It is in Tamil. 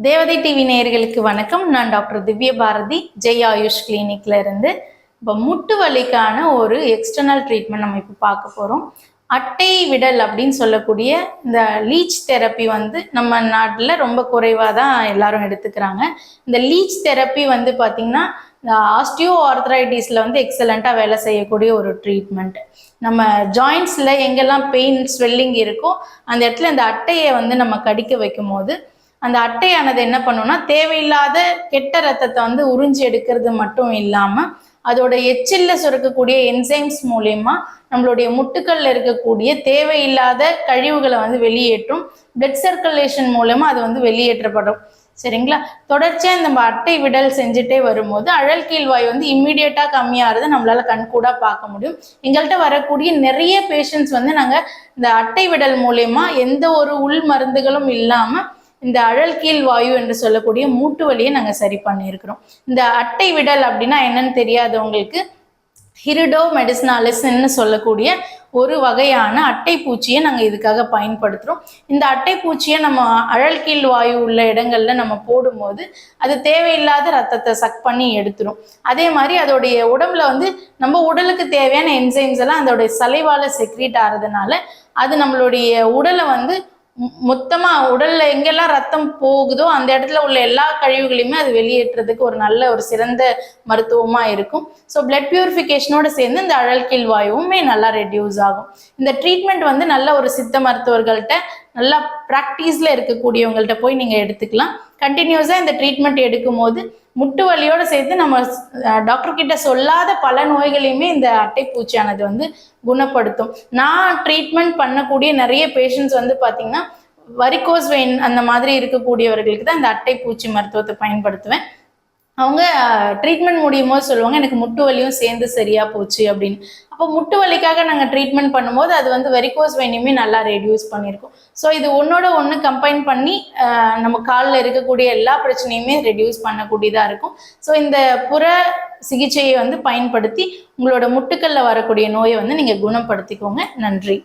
தேவதை டிவி நேயர்களுக்கு வணக்கம். நான் டாக்டர் திவ்ய பாரதி ஜெய் ஆயுஷ் கிளினிக்ல இருந்து இப்போ முட்டு வலிக்கான ஒரு எக்ஸ்டர்னல் ட்ரீட்மெண்ட் நம்ம இப்போ பார்க்க போகிறோம் அட்டை விடல் அப்படின்னு சொல்லக்கூடிய இந்த லீச் தெரப்பி வந்து நம்ம நாட்டில் ரொம்ப குறைவாக தான் எல்லாரும் எடுத்துக்கிறாங்க. இந்த லீச் தெரப்பி வந்து பார்த்திங்கன்னா இந்த ஆஸ்டியோ ஆர்த்ரைட்டிஸில் வந்து எக்ஸலண்ட்டாக வேலை செய்யக்கூடிய ஒரு ட்ரீட்மெண்ட் நம்ம ஜாயின்ஸில் எங்கெல்லாம் பெயின் ஸ்வெல்லிங் இருக்கோ அந்த இடத்துல இந்த அட்டையை வந்து நம்ம கடிக்க வைக்கும் போது அந்த அட்டையானது என்ன பண்ணும்னா தேவையில்லாத கெட்ட ரத்தத்தை வந்து உறிஞ்சி எடுக்கிறது மட்டும் இல்லாமல் அதோட எச்சில்ல சுரக்கக்கூடிய என்சைம்ஸ் மூலயமா நம்மளுடைய முட்டுக்கள்ல இருக்கக்கூடிய தேவையில்லாத கழிவுகளை வந்து வெளியேற்றும் பிளட் சர்க்குலேஷன் மூலமா அது வந்து வெளியேற்றப்படும். சரிங்களா? தொடர்ச்சியா இந்த அட்டை விடல் செஞ்சுட்டே வரும்போது அழல் கீழ்வாய் வந்து இம்மிடியட்டா கம்மியாகிறது நம்மளால கண்கூடா பார்க்க முடியும். எங்கள்கிட்ட வரக்கூடிய நிறைய பேஷண்ட்ஸ் வந்து நாங்க இந்த அட்டை விடல் மூலயமா எந்த ஒரு உள் மருந்துகளும் இல்லாமல் இந்த அழல் கீழ் வாயு என்று சொல்லக்கூடிய மூட்டு வலியை நாங்கள் சரி பண்ணியிருக்கிறோம். இந்த அட்டை விடல் அப்படின்னா என்னன்னு தெரியாதவங்களுக்கு ஹிரிடோ மெடிசினாலிஸ்ன்னு சொல்லக்கூடிய ஒரு வகையான அட்டை பூச்சியை நாங்கள் இதுக்காக பயன்படுத்துகிறோம் இந்த அட்டை பூச்சியை நம்ம அழல் கீழ் வாயு உள்ள இடங்களில் நம்ம போடும்போது அது தேவையில்லாத ரத்தத்தை சக் பண்ணி எடுத்துரும். அதே மாதிரி அதோடைய உடம்புல வந்து நம்ம உடலுக்கு தேவையான என்சைம்ஸ் எல்லாம் அதோடைய சலைவால செக்ரீட் ஆகிறதுனால அது நம்மளுடைய உடலை வந்து மொத்தமா உடல்ல எங்கெல்லாம் ரத்தம் போகுதோ அந்த இடத்துல உள்ள எல்லா கழிவுகளையுமே அது வெளியேற்றுறதுக்கு ஒரு நல்ல ஒரு சிறந்த மருத்துவமா இருக்கும். ஸோ பிளட் பியூரிஃபிகேஷனோட சேர்ந்து இந்த அழல்கீழ் வாயுவுமே நல்லா ரெடியூஸ் ஆகும். இந்த ட்ரீட்மெண்ட் வந்து நல்ல ஒரு சித்த மருத்துவர்கள்ட்ட நல்லா ப்ராக்டிஸில் இருக்கக்கூடியவங்கள்ட்ட போய் நீங்கள் எடுத்துக்கலாம். கண்டினியூஸாக இந்த ட்ரீட்மெண்ட் எடுக்கும்போது முட்டு வலியோடு சேர்த்து நம்ம டாக்டர்கிட்ட சொல்லாத பல நோய்களையுமே இந்த அட்டைப்பூச்சியானது வந்து குணப்படுத்தும். நான் ட்ரீட்மெண்ட் பண்ணக்கூடிய நிறைய பேஷண்ட்ஸ் வந்து பார்த்திங்கன்னா வரிகோஸ் வெயின் அந்த மாதிரி இருக்கக்கூடியவர்களுக்கு தான் இந்த அட்டைப்பூச்சி மருத்துவத்தை பயன்படுத்துவேன். அவங்க ட்ரீட்மெண்ட் முடியும் போது சொல்லுவாங்க எனக்கு முட்டு வலியும் சேர்ந்து சரியா போச்சு அப்படின்னு. அப்போ முட்டு வலிக்காக நாங்கள் ட்ரீட்மெண்ட் பண்ணும்போது அது வந்து வெரிகோஸ் வேணியுமே நல்லா ரெடியூஸ் பண்ணியிருக்கோம் ஸோ இது ஒன்னோட ஒன்று கம்பைன் பண்ணி நம்ம காலில் இருக்கக்கூடிய எல்லா பிரச்சனையுமே ரெடியூஸ் பண்ணக்கூடியதாக இருக்கும். ஸோ இந்த புற சிகிச்சையை வந்து பயன்படுத்தி உங்களோட முட்டுக்கல்ல வரக்கூடிய நோயை வந்து நீங்கள் குணப்படுத்திக்கோங்க. நன்றி.